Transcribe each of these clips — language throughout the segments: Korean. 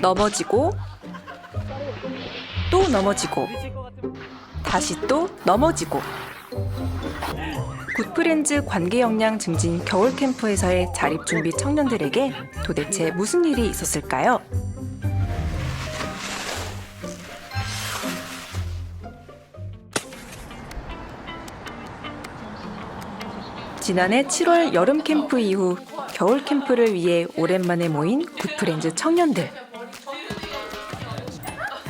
넘어지고 또 넘어지고 다시 또 넘어지고 굿프렌즈 관계 역량 증진 겨울 캠프에서의 자립 준비 청년들에게 도대체 무슨 일이 있었을까요? 지난해 7월 여름 캠프 이후 겨울 캠프를 위해 오랜만에 모인 굿프렌즈 청년들.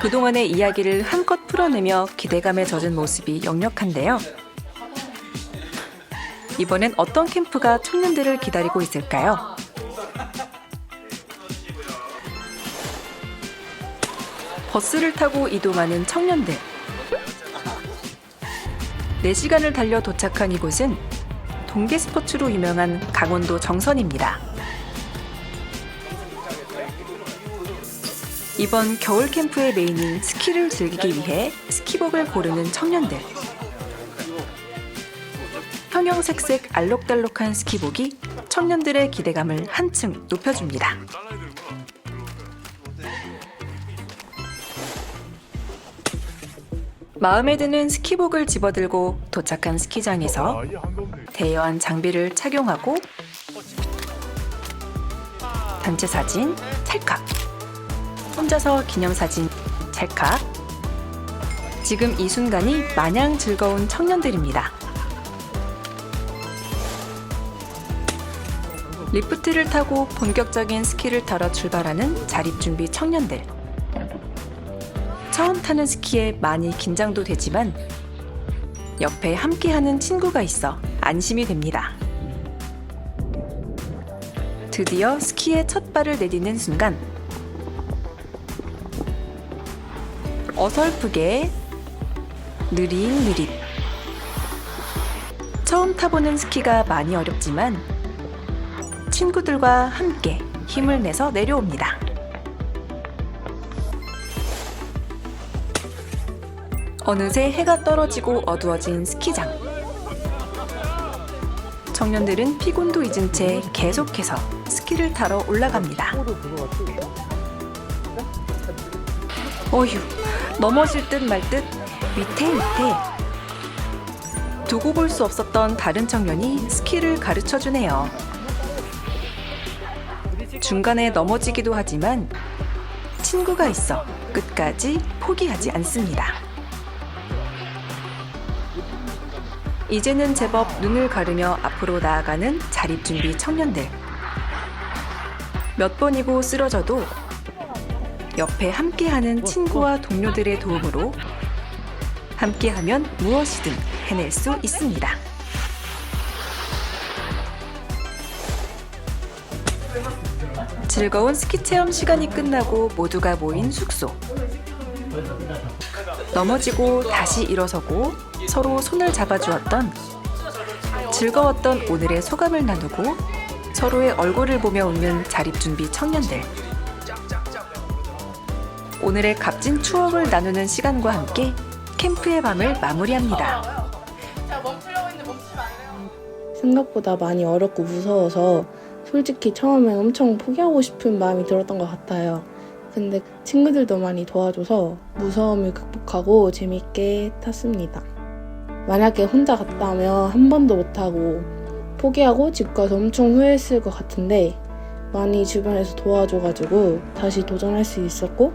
그동안의 이야기를 한껏 풀어내며 기대감에 젖은 모습이 역력한데요. 이번엔 어떤 캠프가 청년들을 기다리고 있을까요? 버스를 타고 이동하는 청년들. 4시간을 달려 도착한 이곳은 동계 스포츠로 유명한 강원도 정선입니다. 이번 겨울 캠프의 메인인 스키를 즐기기 위해 스키복을 고르는 청년들. 형형색색 알록달록한 스키복이 청년들의 기대감을 한층 높여줍니다. 마음에 드는 스키복을 집어들고 도착한 스키장에서 대여한 장비를 착용하고 단체 사진 찰칵 혼자서 기념사진 찰칵 지금 이 순간이 마냥 즐거운 청년들입니다. 리프트를 타고 본격적인 스키를 타러 출발하는 자립준비 청년들. 처음 타는 스키에 많이 긴장도 되지만 옆에 함께하는 친구가 있어 안심이 됩니다. 드디어 스키에 첫 발을 내디는 순간 어설프게 느릿느릿 처음 타보는 스키가 많이 어렵지만 친구들과 함께 힘을 내서 내려옵니다. 어느새 해가 떨어지고 어두워진 스키장. 청년들은 피곤도 잊은 채 계속해서 스키를 타러 올라갑니다. 어휴, 넘어질 듯 말 듯 밑에 밑에. 두고 볼 수 없었던 다른 청년이 스키를 가르쳐 주네요. 중간에 넘어지기도 하지만 친구가 있어 끝까지 포기하지 않습니다. 이제는 제법 눈을 가르며 앞으로 나아가는 자립준비 청년들. 몇 번이고 쓰러져도 옆에 함께하는 친구와 동료들의 도움으로 함께하면 무엇이든 해낼 수 있습니다. 즐거운 스키 체험 시간이 끝나고 모두가 모인 숙소. 넘어지고 다시 일어서고 서로 손을 잡아주었던 즐거웠던 오늘의 소감을 나누고 서로의 얼굴을 보며 웃는 자립준비 청년들. 오늘의 값진 추억을 나누는 시간과 함께 캠프의 밤을 마무리합니다. 생각보다 많이 어렵고 무서워서 솔직히 처음엔 엄청 포기하고 싶은 마음이 들었던 것 같아요. 근데 친구들도 많이 도와줘서 무서움을 극복하고 재밌게 탔습니다. 만약에 혼자 갔다 오면 한 번도 못하고 포기하고 집 가서 엄청 후회했을 것 같은데 많이 주변에서 도와줘가지고 다시 도전할 수 있었고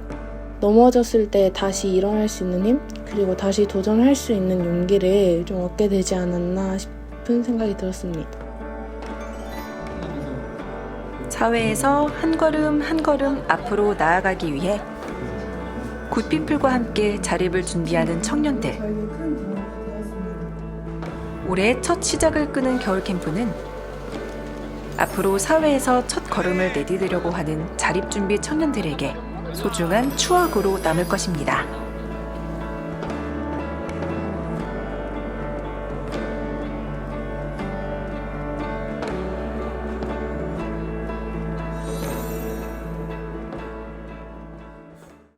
넘어졌을 때 다시 일어날 수 있는 힘 그리고 다시 도전할 수 있는 용기를 좀 얻게 되지 않았나 싶은 생각이 들었습니다. 사회에서 한 걸음 한 걸음 앞으로 나아가기 위해 굿피플과 함께 자립을 준비하는 청년들. 올해 첫 시작을 끄는 겨울 캠프는 앞으로 사회에서 첫 걸음을 내디디려고 하는 자립 준비 청년들에게 소중한 추억으로 남을 것입니다.